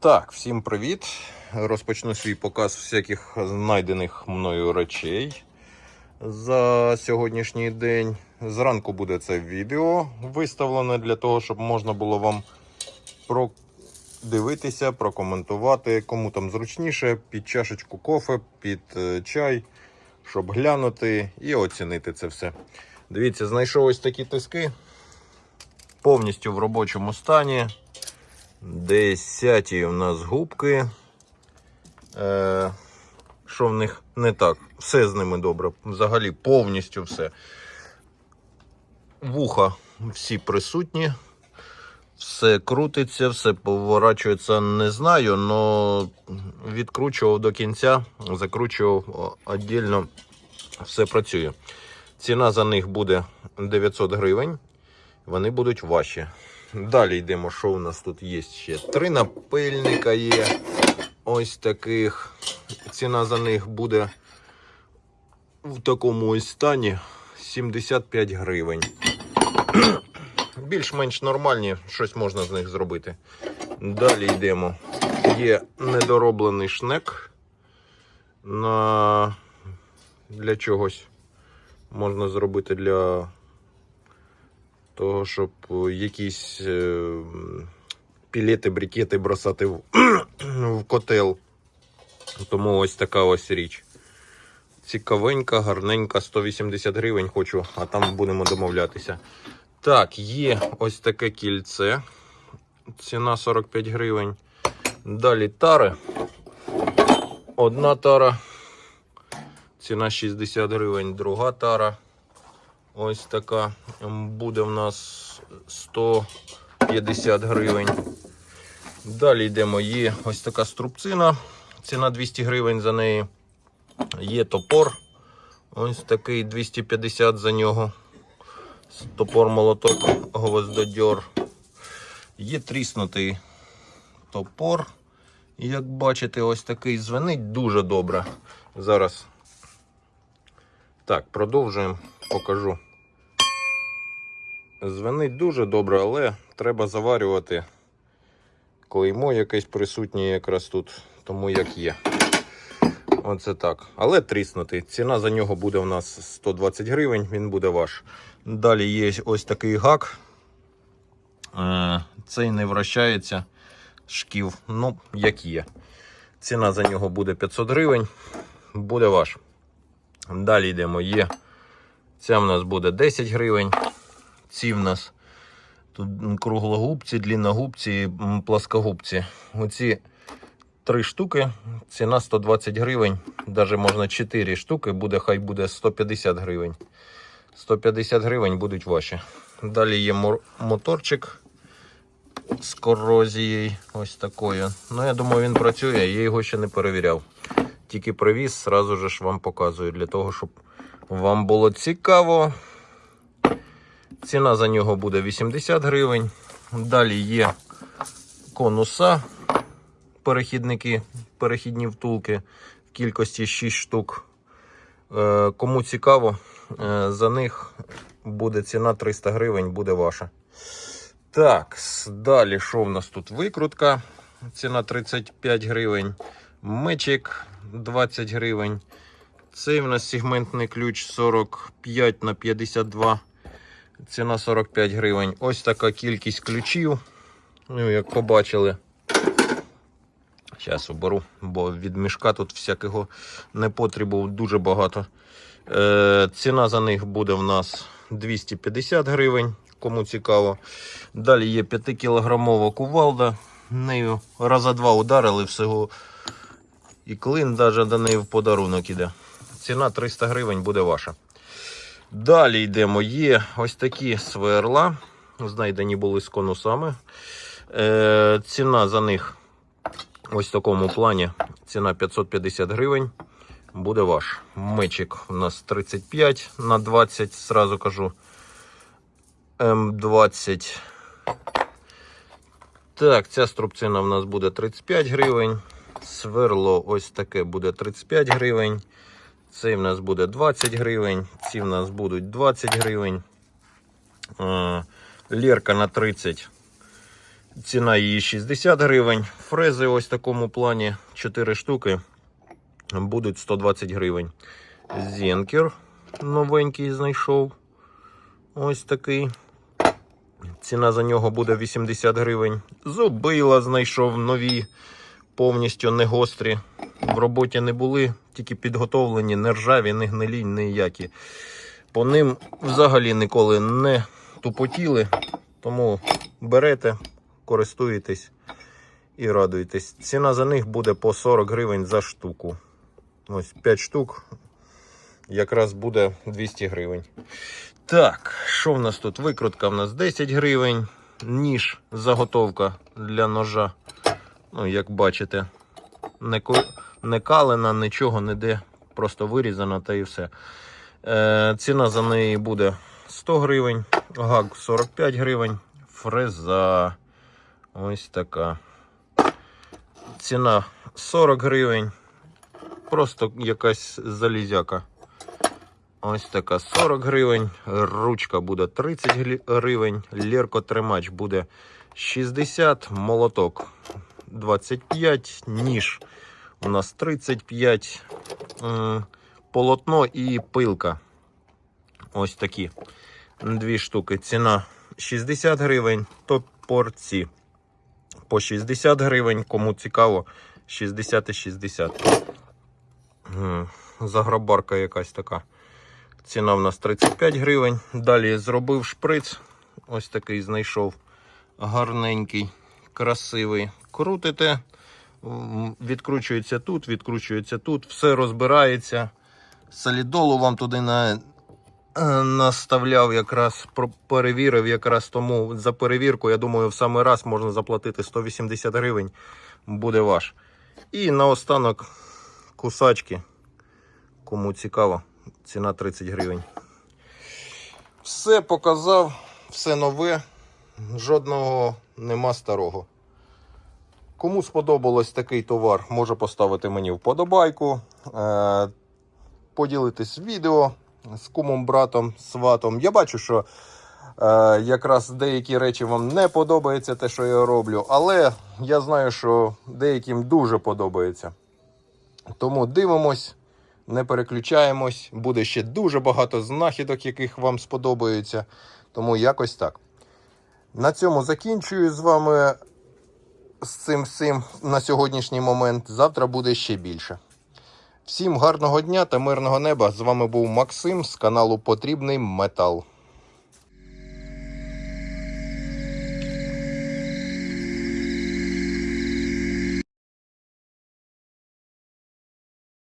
Так, всім привіт. Розпочну свій показ всяких знайдених мною речей за сьогоднішній день. Зранку буде це відео виставлене для того, щоб можна було вам продивитися, прокоментувати, кому там зручніше, під чашечку кофе, під е, чай, щоб глянути і оцінити це все. Дивіться, знайшов ось такі тиски. Повністю в робочому стані. Десяті у нас губки. Е, що в них не так? Все з ними добре. Взагалі повністю все. Вуха всі присутні. Все крутиться, все поворачується, не знаю, але відкручував до кінця, закручував віддільно, все працює. Ціна за них буде 900 гривень. Вони будуть ваші. Далі йдемо, що у нас тут є ще. Три напильника є. Ось таких. Ціна за них буде в такому ось стані 75 гривень. Більш-менш нормальні, щось можна з них зробити. Далі йдемо. Є недороблений шнек на для чогось. Можна зробити для того, щоб е, якісь е, пілети, брикети бросати в, в котел. Тому ось така ось річ. Цікавенька, гарненька, 180 гривень хочу, а там будемо домовлятися. Так, є ось таке кільце. Ціна 45 гривень. Далі тари. Одна тара. Ціна 60 гривень, друга тара. Ось така буде в нас 150 гривень. Далі йдемо. Є ось така струбцина. Ціна 200 гривень за неї. Є топор. Ось такий 250 за нього. Топор молоток, гвоздодьор. Є тріснутий топор. Як бачите, ось такий звенить дуже добре. Зараз. Так, продовжуємо, покажу. Звенить дуже добре, але треба заварювати клеймо якесь присутнє якраз тут, тому як є. Оце так. Але тріснутий. Ціна за нього буде у нас 120 гривень, він буде ваш. Далі є ось такий гак. Е, Цей не вращається шків, ну, як є. Ціна за нього буде 500 гривень, буде ваш. Далі йдемо. Є. Ця в нас буде 10 гривень. Ці в нас тут круглогубці, длинногубці, м, плоскогубці. Оці три штуки. Ціна 120 гривень. Даже можна 4 штуки, буде, хай буде 150 гривень. 150 гривень будуть ваші. Далі є моторчик з корозією. Ось такою. Ну, я думаю, він працює, я його ще не перевіряв. Тільки привіз, сразу ж вам показую, для того, щоб вам було цікаво. Ціна за нього буде 80 гривень. Далі є конуса, перехідники, перехідні втулки в кількості 6 штук. Е, Кому цікаво, е, за них буде ціна 300 гривень, буде ваша. Так, далі що в нас тут? Викрутка. Ціна 35 гривень. Мечик 20 гривень. Цей в нас сегментний ключ 45 на 52. Ціна 45 гривень. Ось така кількість ключів. Ну, як побачили. Зараз оберу, бо від мішка тут всякого непотребу дуже багато. Е, ціна за них буде в нас 250 гривень, кому цікаво. Далі є 5-кілограмова кувалда. Нею раза два ударили всього. І клин навіть до неї в подарунок іде. Ціна 300 гривень буде ваша. Далі йдемо. Є ось такі сверла. Знайдені були з конусами. Е, ціна за них ось в такому плані. Ціна 550 гривень. Буде ваш. Мечик у нас 35 на 20, сразу кажу. М20. Так, ця струбцина в нас буде 35 гривень. Сверло ось таке буде 35 гривень. Цей в нас буде 20 гривень. Ці в нас будуть 20 гривень. Лірка на 30 Ціна її 60 гривень. Фрези ось в такому плані 4 штуки будуть 120 гривень. Зенкер новенький знайшов. Ось такий. Ціна за нього буде 80 гривень. Зубила знайшов нові, повністю не гострі. В роботі не були, тільки підготовлені, не ржаві, не гнилі, ніякі. По ним взагалі ніколи не тупотіли. Тому берете, користуєтесь і радуєтесь. Ціна за них буде по 40 гривень за штуку. Ось 5 штук. Якраз буде 200 гривень. Так, що в нас тут? Викрутка в нас 10 гривень. Ніж, заготовка для ножа. Ну, як бачите, не, ко- не калена, нічого ніде. Просто вирізана та і все. Е, ціна за неї буде 100 гривень, гак 45 гривень, фреза ось така. Ціна 40 гривень. Просто якась залізяка. Ось така 40 гривень. Ручка буде 30 глі- гривень. Леркотримач буде 60, молоток 25, ніж у нас 35, м, полотно і пилка. Ось такі. Дві штуки. Ціна 60 гривень, топорці по 60 гривень. Кому цікаво, 60 і 60. Заграбарка якась така. Ціна в нас 35 гривень. Далі зробив шприц. Ось такий знайшов. Гарненький, красивий. Крутите, відкручується тут, відкручується тут, все розбирається. Солідолу вам туди на, е, наставляв якраз, перевірив якраз тому за перевірку, я думаю, в самий раз можна заплатити 180 гривень, буде ваш. І наостанок кусачки, кому цікаво, ціна 30 гривень. Все показав, все нове, жодного нема старого. Кому сподобалось такий товар, може поставити мені вподобайку, е, поділитись відео з кумом, братом, сватом. Я бачу, що е, якраз деякі речі вам не подобається те, що я роблю, але я знаю, що деяким дуже подобається. Тому дивимось, не переключаємось. Буде ще дуже багато знахідок, яких вам сподобаються. Тому якось так. На цьому закінчую з вами з цим всім на сьогоднішній момент. Завтра буде ще більше. Всім гарного дня та мирного неба. З вами був Максим з каналу Потрібний Метал.